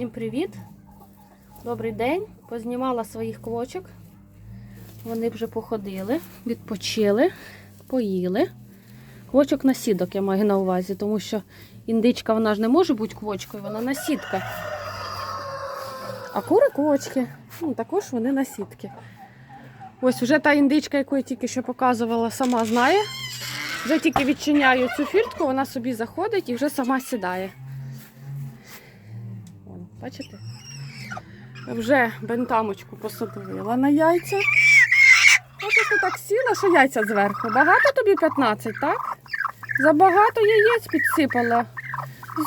Всім привіт! Добрий день! Познімала своїх квочок. Вони вже походили, відпочили, поїли. Квочок на сідок я маю на увазі, тому що індичка вона ж не може бути квочкою, вона насідка. А кури квочки. Ну, також вони на сітки. Ось вже та індичка, яку я тільки що показувала, сама знає. Вже тільки відчиняю цю фіртку, вона собі заходить і вже сама сідає. Бачите? Вже бентамочку посадила на яйця. Ось ти так сіла, що яйця зверху. Багато тобі 15, так? Забагато яєць підсипала.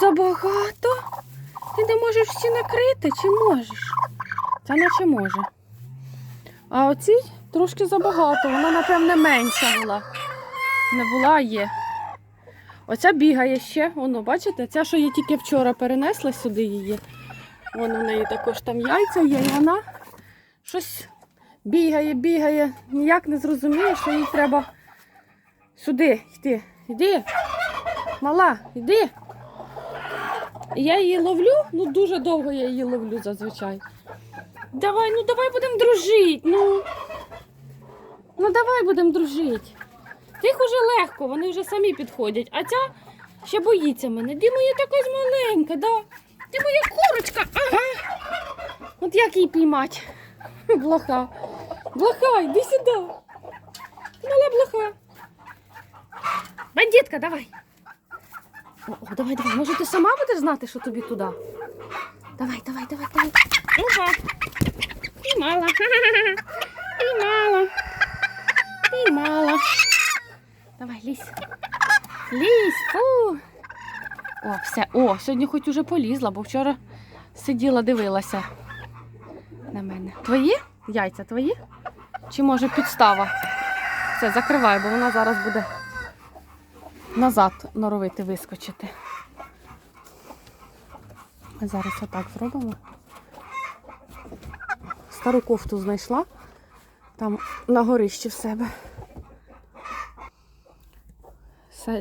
Забагато? Ти не можеш всі накрити, чи можеш? Ця наче може. А оцій трошки забагато, вона, напевне, менша була. Не була, а є. Оця бігає ще. Воно, бачите, ця, що я тільки вчора перенесла сюди її. Вон у неї також там яйця є, і вона щось бігає, бігає. Ніяк не зрозуміє, що їй треба сюди йти. Йди. Мала, йди. Я її ловлю, ну дуже довго я її ловлю зазвичай. Давай, ну давай будемо дружити. Ну, ну давай будемо дружити. Тих уже легко, вони вже самі підходять. А ця ще боїться мене. Ді моя така маленька, да? Ти моя курочка. Ага. От як її піймати? Блоха. Блоха, йди сюди. Мала блоха. Бандитка, давай. О, о, давай, давай. Може, ти сама будеш знати, що тобі туди? Давай, давай, давай, давай. Ага. Піймала. Піймала. Піймала. Давай, лізь. Лізь. Фу. О, все. О, сьогодні хоч уже полізла, бо вчора сиділа, дивилася на мене. Твої? Яйця твої? Чи може підстава? Все, закривай, бо вона зараз буде назад норовити вискочити. Ми зараз отак зробимо. Стару кофту знайшла там на горищі в себе.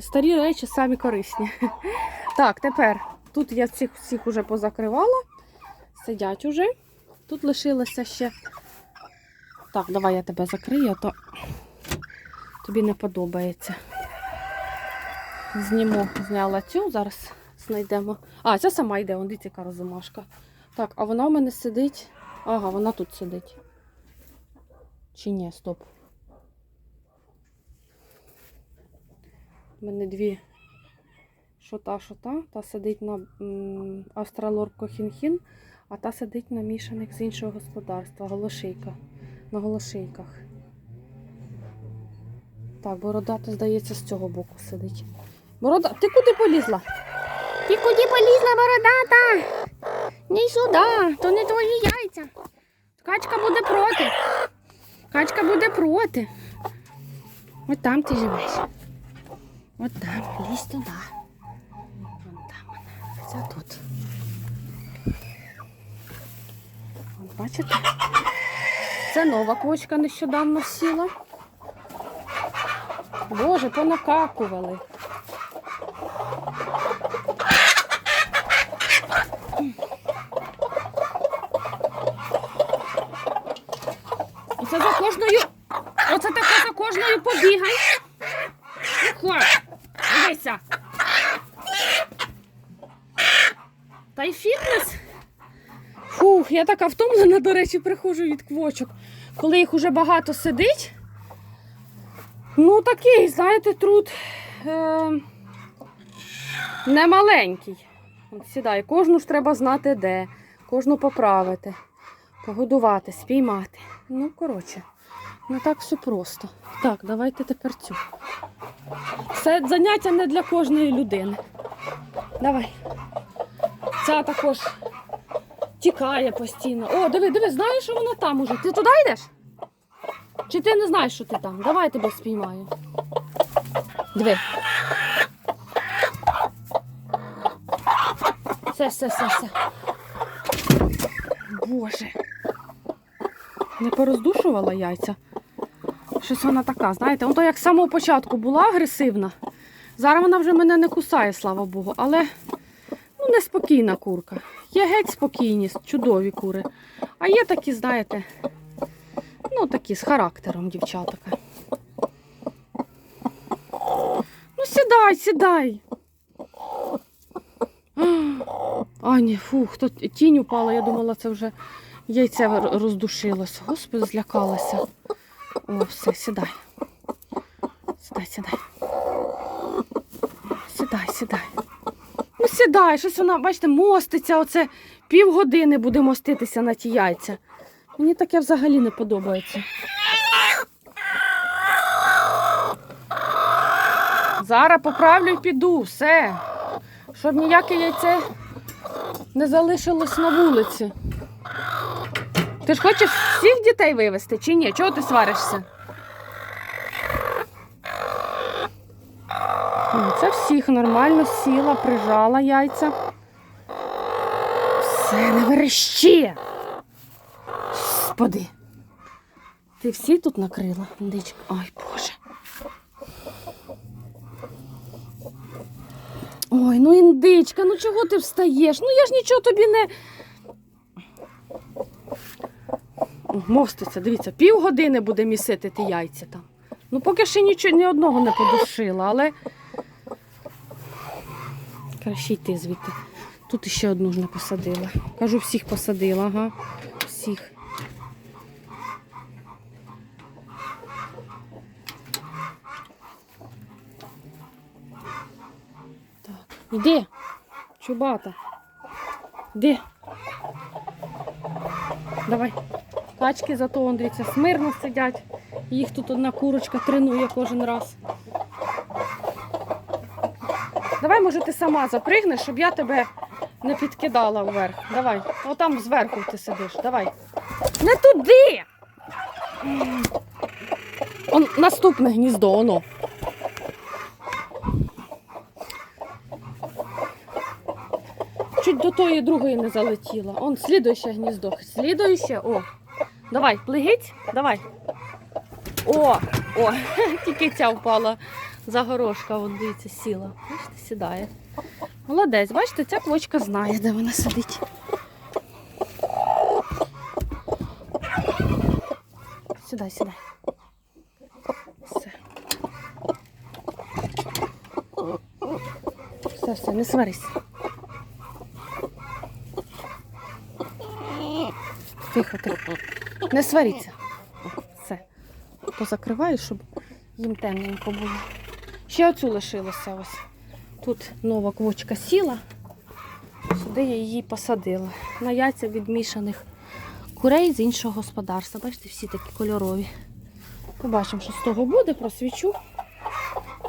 Старі речі самі корисні. Так, тепер тут я цих всіх уже позакривала. Сидять уже. Тут лишилося ще. Так, давай я тебе закрию, а то тобі не подобається. Зніму, зняла цю, зараз знайдемо. А, ця сама йде, вон дивіться, яка розумашка. Так, а вона у мене сидить. Ага, вона тут сидить. Чи ні, стоп. У мене дві шота, шота. Та сидить на м, австралорко хінхін, а та сидить на мішаних з іншого господарства. Голошийка. На голошийках. Так, бородата, здається, з цього боку сидить. Борода, ти куди полізла? Ти куди полізла, бородата? Не сюди, то не твої яйця. Качка буде проти. Качка буде проти. От там ти живеш. От там, лізь туди. Вон там вона. Це тут. От бачите? Це нова квочка нещодавно сіла. Боже, понакакували. Оце за кожною. Оце таке за кожною побігай. Тихо. Дивися. Та й фітнес. Фух, я така втомлена, до речі, приходжу від квочок. Коли їх уже багато сидить. Ну, такий, знаєте, труд е, не маленький. От сідай, кожну ж треба знати де, кожну поправити, погодувати, спіймати. Ну, коротше, не так все просто. Так, давайте тепер цю. Це заняття не для кожної людини. Давай. Ця також тікає постійно. О, диви, диви, знаєш, що вона там уже. Ти туди йдеш? Чи ти не знаєш, що ти там? Давай я тебе спіймаю. Диви. Все, все, все, все. Боже. Не пороздушувала яйця. Щось вона така, знаєте, ото як з самого початку була агресивна. Зараз вона вже мене не кусає, слава Богу, але ну, неспокійна курка. Є геть спокійні, чудові кури. А є такі, знаєте, ну такі з характером дівчатка. Ну, сідай, сідай. А, ні, фух, то тінь упала, я думала, це вже яйце роздушилось. Господи, злякалася. О, все, сідай. Сідай, сідай. Сідай, сідай. Ну, сідай, щось вона, бачите, моститься, оце півгодини буде моститися на ті яйця. Мені таке взагалі не подобається. Зараз поправлю і піду, все. Щоб ніяке яйце не залишилось на вулиці. Ти ж хочеш всіх дітей вивезти чи ні? Чого ти сваришся? Це всіх нормально сіла, прижала яйця. Все, не верещи. Господи. Ти всі тут накрила, індичка? Ой, Боже. Ой, ну індичка, ну чого ти встаєш? Ну я ж нічого тобі не. О, Мовститься, дивіться, півгодини буде місити ті яйця там. Ну, поки ще нічого ні одного не подушила, але. Краще йти звідти. Тут ще одну ж не посадила. Кажу, всіх посадила, ага. Всіх. Так, іди, чубата. Іди. Давай. Качки зато, дивіться, смирно сидять. Їх тут одна курочка тренує кожен раз. Давай, може, ти сама запригнеш, щоб я тебе не підкидала вверх. Давай. Отам зверху ти сидиш. Давай. Не туди. Он наступне гніздо, оно. Чуть до тої другої не залетіла. Он слідуюче гніздо. Слідуюче. О. Давай, плигить. Давай. О, о, тільки ця впала за горошка, вон дивіться, сіла. Бачите, сідає. Молодець, бачите, ця квочка знає, де вона сидить. Сідай, сідай. Все. Все, все, не сварись. Тихо, тихо. Не сваріться. Все. Позакриваю, щоб їм темненько було. Ще оцю лишилося ось. Тут нова квочка сіла. Сюди я її посадила. На яйця від мішаних курей з іншого господарства. Бачите, всі такі кольорові. Побачимо, що з того буде, просвічу.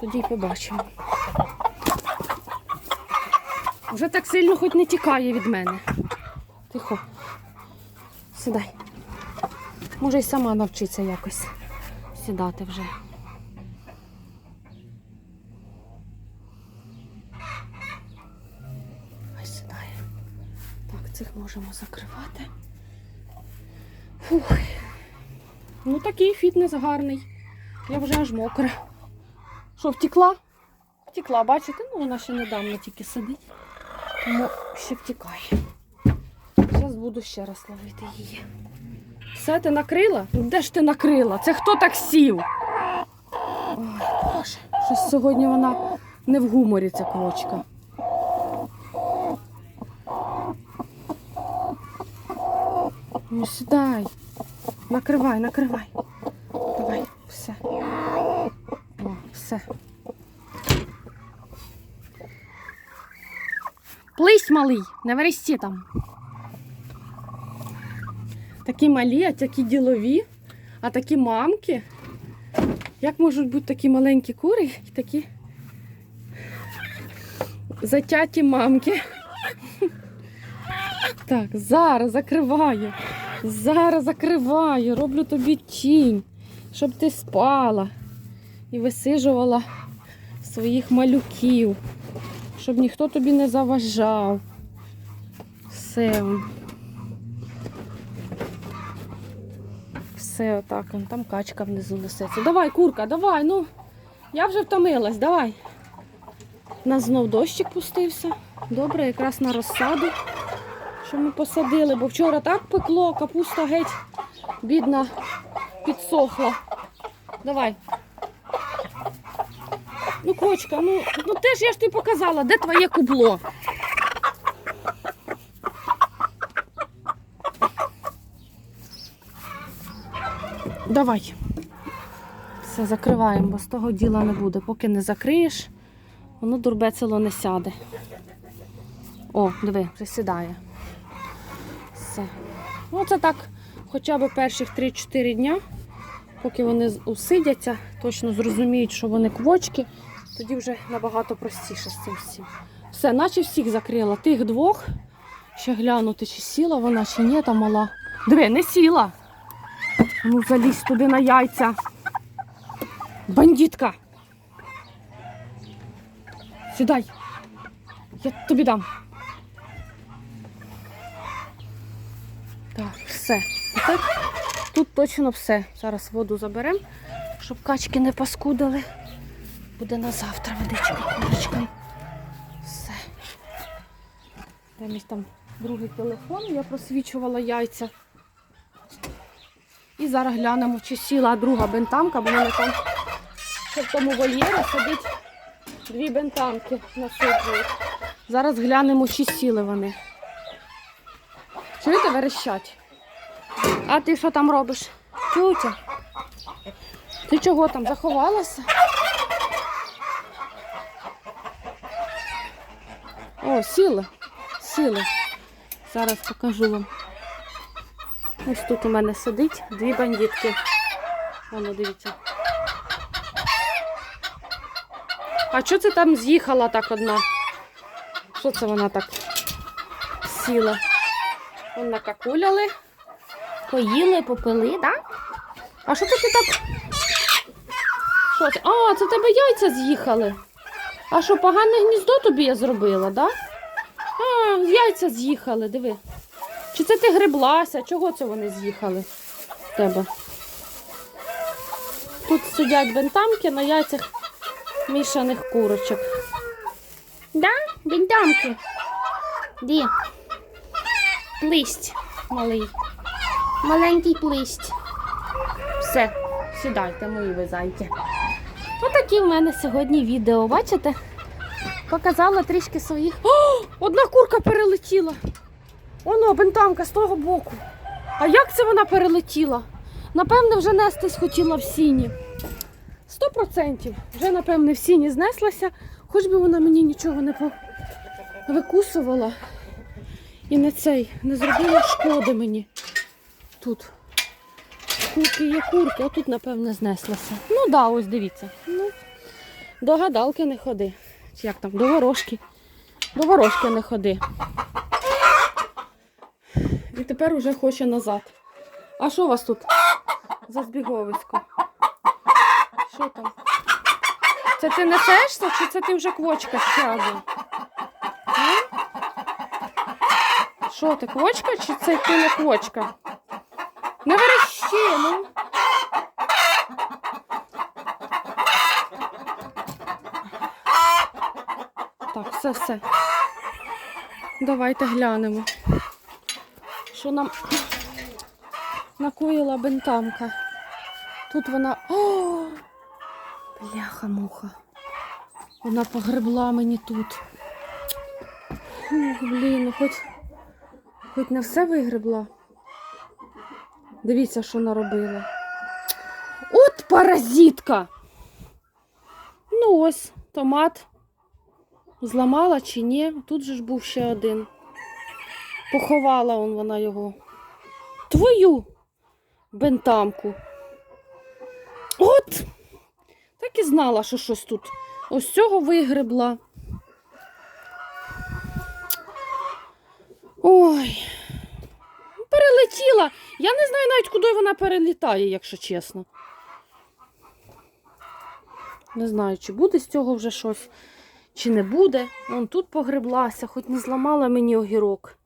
Тоді й побачимо. Вже так сильно хоч не тікає від мене. Тихо. Сідай. Може й сама навчиться якось сідати вже. Хай сідає. Так, цих можемо закривати. Фух. Ну такий фітнес гарний. Я вже аж мокра. Що, втекла? Втекла, бачите? Ну вона ще недавно тільки сидить. Тому ще втікає. Зараз буду ще раз ловити її. Все, ти накрила? Де ж ти накрила? Це хто так сів? Ой, Боже, щось сьогодні вона не в гуморі, ця квочка. Ну сідай. Накривай, накривай. Давай, все. О, все. Плись, малий, не вересті там. Такі малі, а такі ділові, а такі мамки. Як можуть бути такі маленькі кури і такі затяті мамки? Так, зараз закриваю. Зараз закриваю, роблю тобі тінь, щоб ти спала і висижувала своїх малюків, щоб ніхто тобі не заважав. Все. Все отак, там качка внизу несеться. Давай, курка, давай, ну. Я вже втомилась, давай. У нас знов дощик пустився. Добре, якраз на розсаду, що ми посадили, бо вчора так пекло, капуста геть, бідна, підсохла. Давай. Ну, кочка, ну, ну теж я ж тобі показала, де твоє кубло. Давай. Все, закриваємо, бо з того діла не буде. Поки не закриєш, воно дурбецело не сяде. О, диви, вже сідає. Все. Ну, це так, хоча б перших 3-4 дня, поки вони усидяться, точно зрозуміють, що вони квочки, тоді вже набагато простіше з цим всім. Все, наче всіх закрила. Тих двох. Ще глянути, чи сіла вона, чи ні, та мала. Диви, не сіла. Ну, залізь туди на яйця. Бандитка. Сідай. Я тобі дам. Так, все. І тут точно все. Зараз воду заберемо, щоб качки не паскудили. Буде на завтра водичка, курочка. Все. Замість там другий телефон, я просвічувала яйця. І зараз глянемо, чи сіла друга бентамка, бо мене там ще в тому вольєрі сидить дві бентамки насиджують. Зараз глянемо, чи сіли вони. Чуєте, верещать? А ти що там робиш? Тютя? Ти чого там заховалася? О, сіли. Сіли. Зараз покажу вам. Ось тут у мене сидить дві бандитки. Воно, дивіться. А що це там з'їхала так одна? Що це вона так сіла? Вон накакуляли, поїли, попили, так? А що це ти так? Що це? А, це тебе яйця з'їхали. А що, погане гніздо тобі я зробила, так? А, яйця з'їхали, диви. Чи це ти греблася? Чого це вони з'їхали в тебе? Тут сидять бентамки на яйцях мішаних курочок. Да? Бентамки. Де? Плисть малий. Маленький плисть. Все, сідайте, мої ви зайки. Отакі в мене сьогодні відео, бачите? Показала трішки своїх. О, одна курка перелетіла. Оно, бентамка з того боку. А як це вона перелетіла? Напевне, вже нестись хотіла в сіні. Сто процентів. Вже, напевне, в сіні знеслася, хоч би вона мені нічого не викусувала. І не цей, не зробила шкоди мені. Тут. Курки є курки, а тут, напевне, знеслася. Ну да, ось дивіться. Ну, до гадалки не ходи. Чи як там, до ворожки. До ворожки не ходи. І тепер уже хоче назад. А що у вас тут за збіговисько? Що там? Це ти несешся, чи це ти вже квочка ще один? А? Що ти, квочка, чи це ти не квочка? Не верещи, ну. Так, все, все. Давайте глянемо. Що нам накоїла бентамка. Тут вона. О! Бляха-муха. Вона погребла мені тут. Блін, ну хоч, хоч не все вигребла. Дивіться, що наробила. От паразитка! Ну ось, томат. Зламала чи ні? Тут же ж був ще один. Поховала он вона його. Твою бентамку. От! Так і знала, що щось тут. Ось цього вигребла. Ой. Перелетіла. Я не знаю навіть, куди вона перелітає, якщо чесно. Не знаю, чи буде з цього вже щось, чи не буде. Вон тут погреблася, хоч не зламала мені огірок.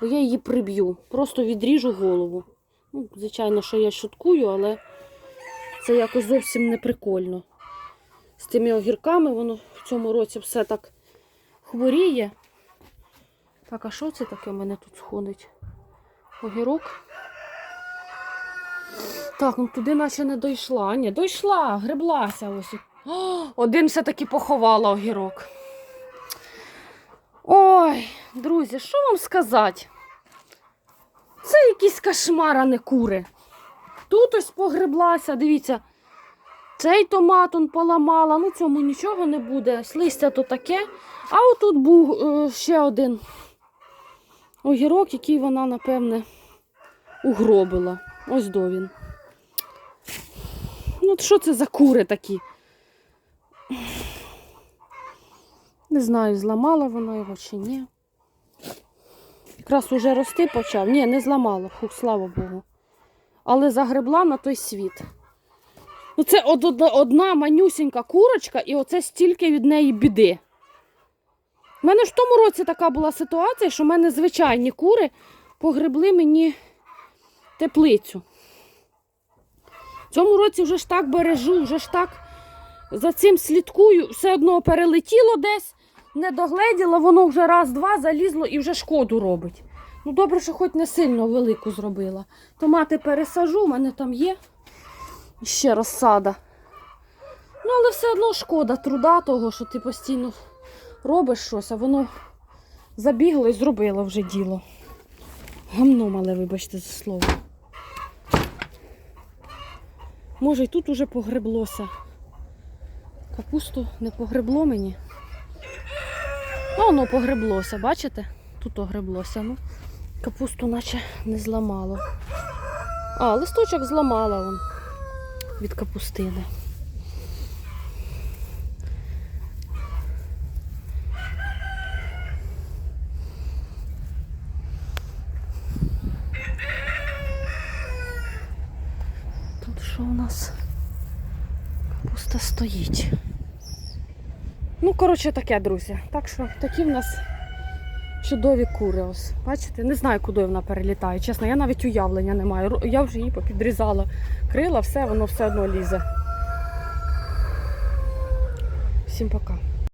Бо я її приб'ю. Просто відріжу голову. Ну, звичайно, що я шуткую, але це якось зовсім не прикольно. З тими огірками воно в цьому році все так хворіє. Так, а що це таке в мене тут сходить? Огірок? Так, ну туди наче не дійшла. Ні, дійшла, греблася ось. О, один все-таки поховала огірок. Ой, друзі, що вам сказати? Це якісь кошмар, а не кури. Тут ось погреблася, дивіться. Цей томат он поламала, ну цьому нічого не буде. Листя то таке. А отут був е, ще один огірок, який вона, напевне, угробила. Ось до він. Ну, що це за кури такі? Не знаю, зламала вона його чи ні. Якраз уже рости почав. Ні, не зламала, фух, слава Богу. Але загребла на той світ. Ну, це од- од- одна манюсінька курочка, і оце стільки від неї біди. У мене ж в тому році така була ситуація, що в мене звичайні кури погребли мені теплицю. В цьому році вже ж так бережу, вже ж так за цим слідкую, все одно перелетіло десь, не догледіла, воно вже раз-два залізло і вже шкоду робить. Ну, добре, що хоч не сильно велику зробила. Томати пересажу, в мене там є ще розсада. Ну, але все одно шкода труда того, що ти постійно робиш щось, а воно забігло і зробило вже діло. Гамно мале, вибачте за слово. Може, і тут уже погреблося. Капусту не погребло мені. Ну, воно погреблося, бачите? Тут огреблося. Ну, капусту наче не зламало. А, листочок зламала вон від капустини. Тут що у нас? Капуста стоїть. Ну, коротше, таке, друзі. Так що такі в нас чудові кури. Ось. Бачите, не знаю, куди вона перелітає. Чесно, я навіть уявлення не маю. Я вже її попідрізала крила, все, воно все одно лізе. Всім пока.